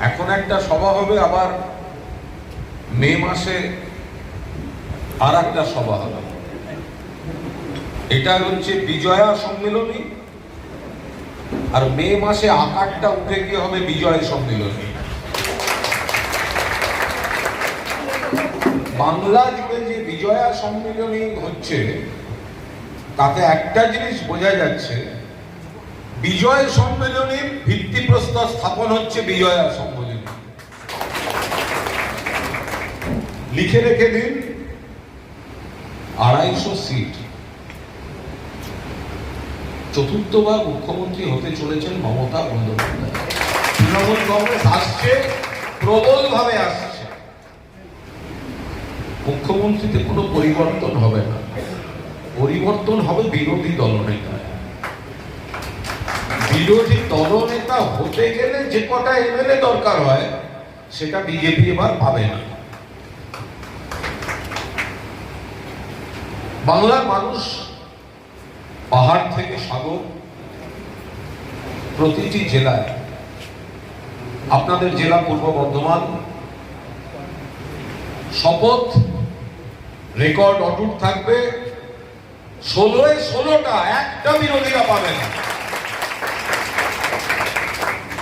এখন একটা সভা হবে, আবার মে মাসে আর একটা সভা হবে। এটা হচ্ছে বিজয়া সম্মেলনী, আর মে মাসে আকারটা উঠে গিয়ে হবে বিজয় সম্মেলনী। বাংলা জুড়ে যে বিজয়া সম্মেলনী হচ্ছে, তাতে একটা জিনিস বোঝা যাচ্ছে বিজয় সম্মেলনীর ভিত্তিপ্রস্তর স্থাপন হচ্ছে বিজয়া সম্মেলনী। লিখে রেখে দিন, আড়াইশো সিট। চতুর্থবার মুখ্যমন্ত্রী হতে চলেছেন মমতা বন্দ্যোপাধ্যায়। তৃণমূল কংগ্রেস আসছে প্রবল ভাবে আসছে। মুখ্যমন্ত্রীতে কোনো পরিবর্তন হবে না। পরিবর্তন হবে বিরোধী দলনেতায় বিরোধী দলনেতা হতে গেলে যে কটা এমএলএ দরকার হয়, সেটা বিজেপি এবার পাবে না। বাংলার মানুষ পাহাড় থেকে সাগর প্রতিটি জেলায়, আপনাদের জেলা পূর্ব বর্ধমান, শপথ রেকর্ড অটুট থাকবে, ষোলোয় ষোলোটা, একটা বিরোধীরা পাবে না।